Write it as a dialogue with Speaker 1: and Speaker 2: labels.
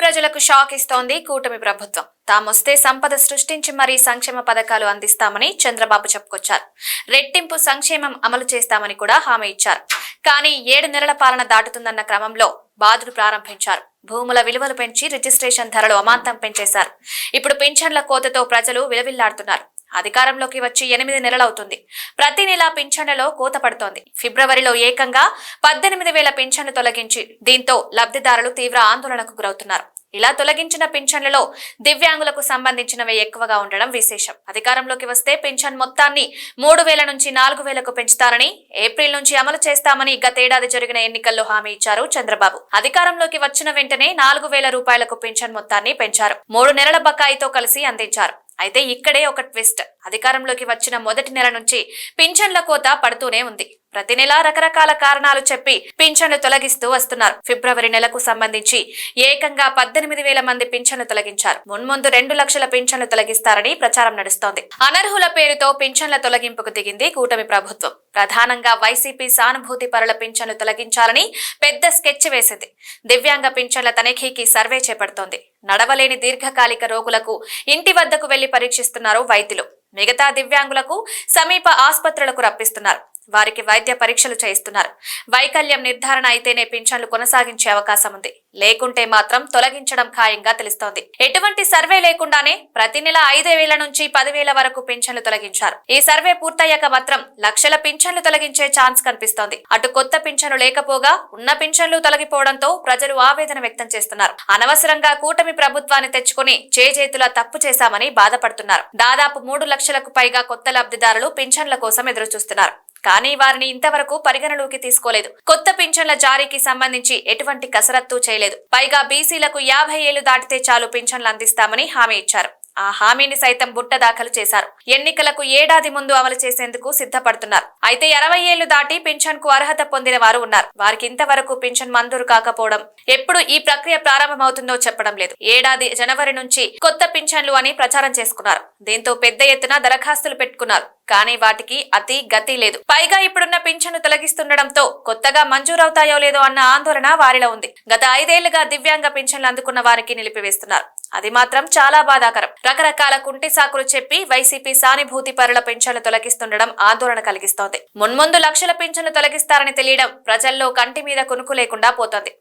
Speaker 1: ప్రజలకు షాక్ ఇస్తోంది కూటమి ప్రభుత్వం. తామొస్తే సంపద సృష్టించి మరీ సంక్షేమ పథకాలు అందిస్తామని చంద్రబాబు చెప్పుకొచ్చారు. రెట్టింపు సంక్షేమం అమలు చేస్తామని కూడా హామీ ఇచ్చారు. కానీ ఏడు నెలల పాలన దాటుతుందన్న క్రమంలో బాధలు ప్రారంభించారు. భూముల విలువలు పెంచి రిజిస్ట్రేషన్ ధరలు అమాంతం పెంచేశారు. ఇప్పుడు పింఛన్ల కోతతో ప్రజలు విలవిల్లాడుతున్నారు. అధికారంలోకి వచ్చి ఎనిమిది నెలలవుతుంది. ప్రతి నెల పింఛన్లలో కోత పడుతోంది. ఫిబ్రవరిలో ఏకంగా పద్దెనిమిది వేల పింఛన్లు తొలగించి దీంతో లబ్ధిదారులు తీవ్ర ఆందోళనకు గురవుతున్నారు. ఇలా తొలగించిన పింఛన్లలో దివ్యాంగులకు సంబంధించినవి ఎక్కువగా ఉండడం విశేషం. అధికారంలోకి వస్తే పింఛన్ మొత్తాన్ని మూడు వేల నుంచి నాలుగు వేలకు పెంచుతారని ఏప్రిల్ నుంచి అమలు చేస్తామని గతేడాది జరిగిన ఎన్నికల్లో హామీ ఇచ్చారు చంద్రబాబు. అధికారంలోకి వచ్చిన వెంటనే నాలుగు వేల రూపాయలకు పింఛన్ మొత్తాన్ని పెంచారు. మూడు నెలల బకాయితో కలిసి అందించారు. అయితే ఇక్కడే ఒక ట్విస్ట్. అధికారంలోకి వచ్చిన మొదటి నెల నుంచి పింఛన్ల కోత పడుతూనే ఉంది. ప్రతి నెల రకరకాల కారణాలు చెప్పి పింఛన్లు తొలగిస్తూ వస్తున్నారు. ఫిబ్రవరి నెలకు సంబంధించి ఏకంగా పద్దెనిమిది వేల మంది పింఛన్లు తొలగించారు. మున్ముందు రెండు లక్షల పింఛన్లు తొలగిస్తారని ప్రచారం నడుస్తోంది. అనర్హుల పేరుతో పింఛన్ల తొలగింపుకు దిగింది కూటమి ప్రభుత్వం. ప్రధానంగా వైసీపీ సానుభూతి పరుల పింఛన్లు తొలగించాలని పెద్ద స్కెచ్ వేసింది. దివ్యాంగ పింఛన్ల తనిఖీకి సర్వే చేపడుతోంది. నడవలేని దీర్ఘకాలిక రోగులకు ఇంటి వద్దకు వెళ్ళి పరీక్షిస్తున్నారు వైద్యులు. మిగతా దివ్యాంగులకు సమీప ఆసుపత్రులకు రప్పిస్తున్నారు. వారికి వైద్య పరీక్షలు చేయిస్తున్నారు. వైకల్యం నిర్ధారణ అయితేనే పింఛన్లు కొనసాగించే అవకాశం ఉంది. లేకుంటే మాత్రం తొలగించడం ఖాయంగా తెలుస్తోంది. ఎటువంటి సర్వే లేకుండానే ప్రతి నెల ఐదు వేల నుంచి పదివేల వరకు పింఛన్లు తొలగించారు. ఈ సర్వే పూర్తయ్యాక మాత్రం లక్షల పింఛన్లు తొలగించే ఛాన్స్ కనిపిస్తోంది. అటు కొత్త పింఛన్లు లేకపోగా ఉన్న పింఛన్లు తొలగిపోవడంతో ప్రజలు ఆవేదన వ్యక్తం చేస్తున్నారు. అనవసరంగా కూటమి ప్రభుత్వాన్ని తెచ్చుకుని చేజేతులా తప్పు చేశామని బాధపడుతున్నారు. దాదాపు మూడు లక్షలకు పైగా కొత్త లబ్ధిదారులు పింఛన్ల కోసం ఎదురుచూస్తున్నారు. కానీ వారిని ఇంతవరకు పరిగణలోకి తీసుకోలేదు. కొత్త పింఛన్ల జారీకి సంబంధించి ఎటువంటి కసరత్తు చేయలేదు. పైగా బీసీలకు యాభై ఏళ్ళు దాటితే చాలు పింఛన్లు అందిస్తామని హామీ ఇచ్చారు. ఆ హామీని సైతం బుట్ట దాఖలు చేశారు. ఎన్నికలకు ఏడాది ముందు అమలు చేసేందుకు సిద్ధపడుతున్నారు. అయితే అరవై ఏళ్ళు దాటి పింఛన్కు అర్హత పొందిన వారు ఉన్నారు. వారికి ఇంతవరకు పింఛన్ మంజూరు కాకపోవడం ఎప్పుడు ఈ ప్రక్రియ ప్రారంభమవుతుందో చెప్పడం లేదు. ఏడాది జనవరి నుంచి కొత్త పింఛన్లు అని ప్రచారం చేసుకున్నారు. దీంతో పెద్ద ఎత్తున దరఖాస్తులు పెట్టుకున్నారు. కానీ వాటికి అతి గతి లేదు. పైగా ఇప్పుడున్న పింఛను తొలగిస్తుండటంతో కొత్తగా మంజూరవుతాయో లేదో అన్న ఆందోళన వారిలో ఉంది. గత ఐదేళ్ళుగా దివ్యాంగ పింఛన్లు అందుకున్న వారికి నిలిపివేస్తున్నారు. అది మాత్రం చాలా బాధాకరం. రకరకాల కుంటి సాకులు చెప్పి వైసీపీ సానుభూతి పరుల పింఛన్లు తొలగిస్తుండడం ఆందోళన కలిగిస్తోంది. మున్ముందు లక్షల పింఛన్లు తొలగిస్తారని తెలియడం ప్రజల్లో కంటి మీద కునుకు లేకుండా పోతోంది.